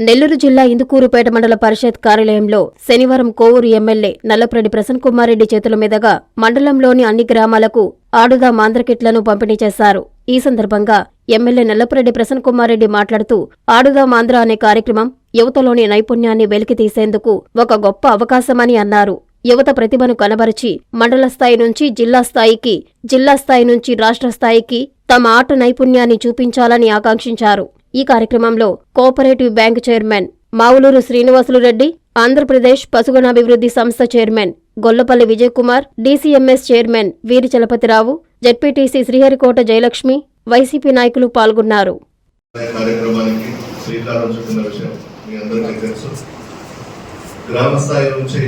నెల్లూరు జిల్లా ఇందుకూరుపేట మండల పరిషత్ కార్యాలయంలో శనివారం కోవూరు ఎమ్మెల్యే నల్లప్రెడ్డి ప్రసన్న కుమార్రెడ్డి చేతుల మీదుగా మండలంలోని అన్ని గ్రామాలకు ఆడుదా మాంద్రకిట్లను పంపిణీ చేశారు. ఈ సందర్భంగా ఎమ్మెల్యే నల్లపురెడ్డి ప్రసన్న కుమార్రెడ్డి మాట్లాడుతూ ఆడుదా మాంద్ర అనే కార్యక్రమం యువతలోని నైపుణ్యాన్ని వెలికితీసేందుకు ఒక గొప్ప అవకాశమని అన్నారు. యువత ప్రతిభను కనబరిచి మండల స్థాయి నుంచి జిల్లా స్థాయికి జిల్లా స్థాయి నుంచి రాష్ట్ర స్థాయికి తమ ఆట నైపుణ్యాన్ని చూపించాలని ఆకాంక్షించారు. ఈ కార్యక్రమంలో cooperative bank chairman Mavuluru Srinivasulu Reddy Andhra Pradesh పశుగణాభివృద్ధి సంస్థ chairman Gollapalli Vijay Kumar DCMS chairman Veeri Chalapathirao ZPTC Sriharikota Jayalakshmi YCP నాయకులు పాల్గొన్నారు. గ్రామ స్థాయి నుంచి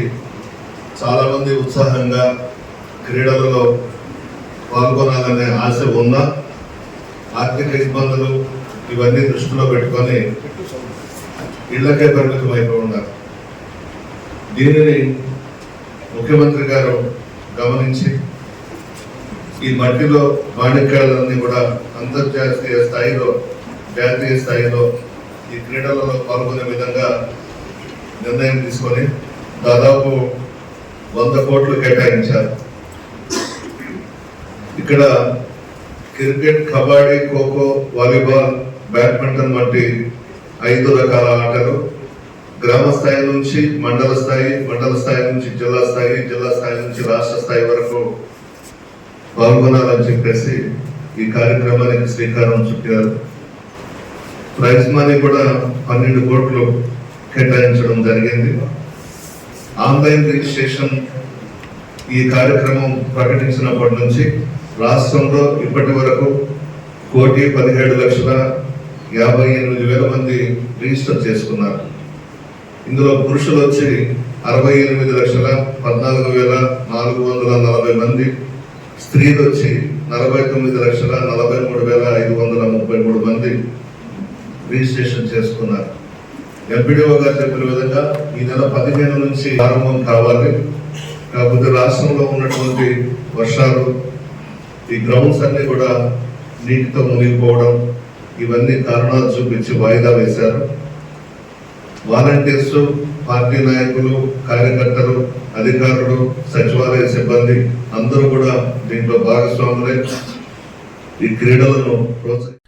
చాలా మంది ఉత్సాహంగా క్రీడలలో పాల్గొనాలనే ఆశ ఉన్న ఆర్థిక ఇబ్బందులు ఇవన్నీ దృష్టిలో పెట్టుకొని ఇళ్ళకే పరిమితం అయిపోయి ఉన్నారు. దీనిని ముఖ్యమంత్రి గారు గమనించి ఈ మట్టిలో మాణిక్యాలన్నీ కూడా అంతర్జాతీయ స్థాయిలో జాతీయ స్థాయిలో ఈ క్రీడలలో పాల్గొనే విధంగా నిర్ణయం తీసుకొని దాదాపు వంద కోట్లు కేటాయించారు. ఇక్కడ cricket kabaddi kho kho volleyball badminton వంటి ఐదు రకాల ఆటలు గ్రామ స్థాయి నుంచి మండల స్థాయి మండల స్థాయి నుంచి జిల్లా స్థాయి జిల్లా స్థాయి నుంచి రాష్ట్ర స్థాయి వరకు పాల్గొనాలని చెప్పేసి ఈ కార్యక్రమానికి శ్రీకారం చుట్టారు. ప్రైజ్ మనీ కూడా పన్నెండు కోట్లు కేటాయించడం జరిగింది. ఆన్లైన్ రిజిస్ట్రేషన్ ఈ కార్యక్రమం ప్రకటించినప్పటి నుంచి రాష్ట్రంలో ఇప్పటి వరకు కోటి పదిహేడు లక్షల యాభై ఎనిమిది వేల మంది రిజిస్టర్ చేసుకున్నారు. ఇందులో పురుషులు వచ్చి అరవై ఎనిమిది లక్షల పద్నాలుగు వేల నాలుగు వందల నలభై మంది స్త్రీలు వచ్చి నలభై తొమ్మిది లక్షల నలభై మూడు వేల ఐదు వందల ముప్పై మూడు మంది రిజిస్ట్రేషన్ చేసుకున్నారు. ఎంపీడీఓ గారు చెప్పిన విధంగా ఈ నెల పదిహేను నుంచి ప్రారంభం కావాలి. కాకపోతే రాష్ట్రంలో ఉన్నటువంటి వర్షాలు ఈ గ్రౌండ్స్ అన్ని కూడా నీటితో మునిగిపోవడం ఇవన్నీ కారణాలు చూపించి వాయిదా వేశారు. వాలంటీర్స్ పార్టీ నాయకులు కార్యకర్తలు అధికారులు సచివాలయ సిబ్బంది అందరూ కూడా దీంట్లో భాగస్వాములే. ఈ క్రీడలను ప్రోత్సహి